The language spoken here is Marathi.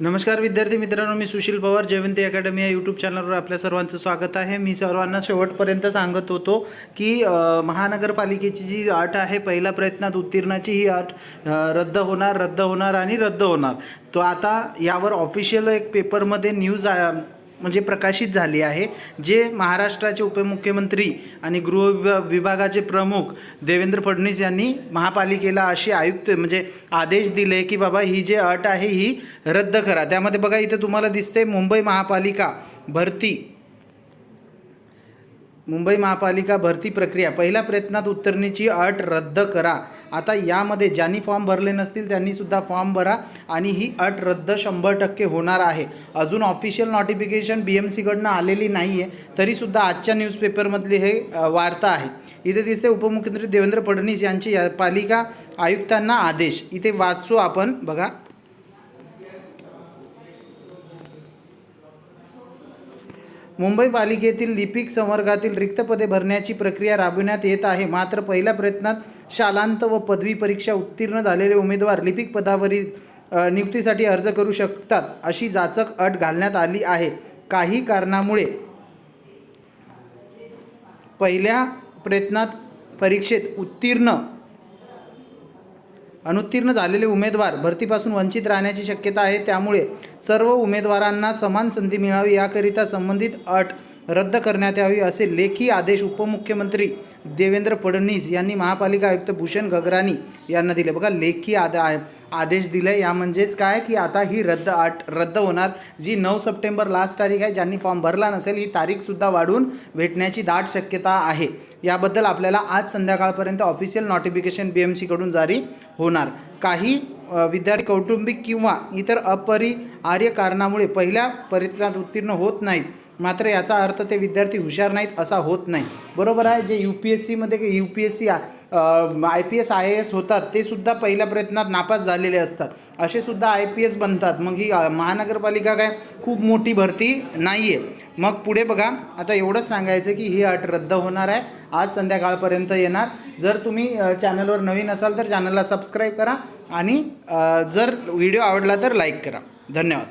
नमस्कार विद्यार्थी मित्रांनो मी सुशील पवार जयवंती अकॅडमी या यूट्यूब चॅनलवर आपल्या सर्वांचं स्वागत आहे. मी सर्वांना शेवटपर्यंत सांगत होतो की महानगरपालिकेची जी अट आहे पहिल्या प्रयत्नात उत्तीर्णाची ही अट रद्द होणार रद्द होणार आणि रद्द होणार. तो आता यावर ऑफिशियल एक पेपरमध्ये न्यूज आ- म्हणजे प्रकाशित झाली आहे जे महाराष्ट्राचे उपमुख्यमंत्री आणि गृह विभा- विभागाचे प्रमुख देवेंद्र फडणवीस यांनी महापालिकेला अशी आयुक्त म्हणजे आदेश दिले की बाबा ही जे अट आहे ही रद्द करा. त्यामध्ये बघा इथं तुम्हाला दिसते मुंबई महापालिका भरती. मुंबई महापालिका भरती प्रक्रिया. पहिल्या प्रयत्नात उत्तरणीची अट रद्द करा. आता यामध्ये ज्यांनी फॉर्म भरले नसतील त्यांनीसुद्धा फॉर्म भरा आणि ही अट रद्द शंभर टक्के होणार आहे. अजून ऑफिशियल नोटिफिकेशन बी एम सीकडनं आलेली नाही आहे तरीसुद्धा आजच्या न्यूजपेपरमधली हे वार्ता आहे. इथे दिसते उपमुख्यमंत्री देवेंद्र फडणवीस यांचे या पालिका आयुक्तांना आदेश. इथे वाचू आपण बघा. मुंबई पालिकेतील लिपिक संवर्गातील रिक्त पदे भरण्याची प्रक्रिया राबविण्यात येत आहे. मात्र पहिल्या प्रयत्नात शालांत व पदवी परीक्षा उत्तीर्ण झालेले उमेदवार लिपिक पदावरील नियुक्तीसाठी अर्ज करू शकतात अशी जाचक अट घालण्यात आली आहे. काही कारणामुळे पहिल्या प्रयत्नात परीक्षेत उत्तीर्ण अनुत्तीर्ण झालेले उमेदवार भरतीपासून वंचित राहण्याची शक्यता आहे. त्यामुळे सर्व उमेदवारांना समान संधी मिळावी याकरिता संबंधित अट रद्द करण्यात यावी असे लेखी आदेश उपमुख्यमंत्री देवेंद्र फडणवीस यांनी महापालिका आयुक्त भूषण गगराणी यांना दिले. बघा लेखी आदा आदेश दिले. या म्हणजेच काय? की आता ही रद्द अट रद्द होणार. जी नऊ सप्टेंबर लास्ट तारीख आहे ज्यांनी फॉर्म भरला नसेल ही तारीखसुद्धा वाढून भेटण्याची दाट शक्यता आहे. याबद्दल आपल्याला आज संध्याकाळपर्यंत ऑफिशियल नोटिफिकेशन बी एम सीकडून जारी होणार. काही विद्यार्थी कौटुंबिक किंवा इतर अपरिहार्य कारणामुळे पहिल्या परित्रात उत्तीर्ण होत नाहीत. मात्र याचा अर्थ ते विद्यार्थी हुशार नाहीत असा होत नाही. बरोबर आहे जे यू पी एस सीमध्ये U P S C I P S I A S होतात ते सुद्धा पहिल्या प्रयत्नात नापास झालेले असतात. असे सुद्धा आय पी एस बनतात. मग ही महानगरपालिका काय? खूप मोठी भरती नाही आहे मग पुढे बघा आता एवढंच सांगायचं की ही अट रद्द होणार आहे. आज संध्याकाळपर्यंत येणार. जर तुम्ही चॅनलवर नवीन असाल तर चॅनलला सबस्क्राईब करा आणि जर व्हिडिओ आवडला तर लाईक करा. धन्यवाद.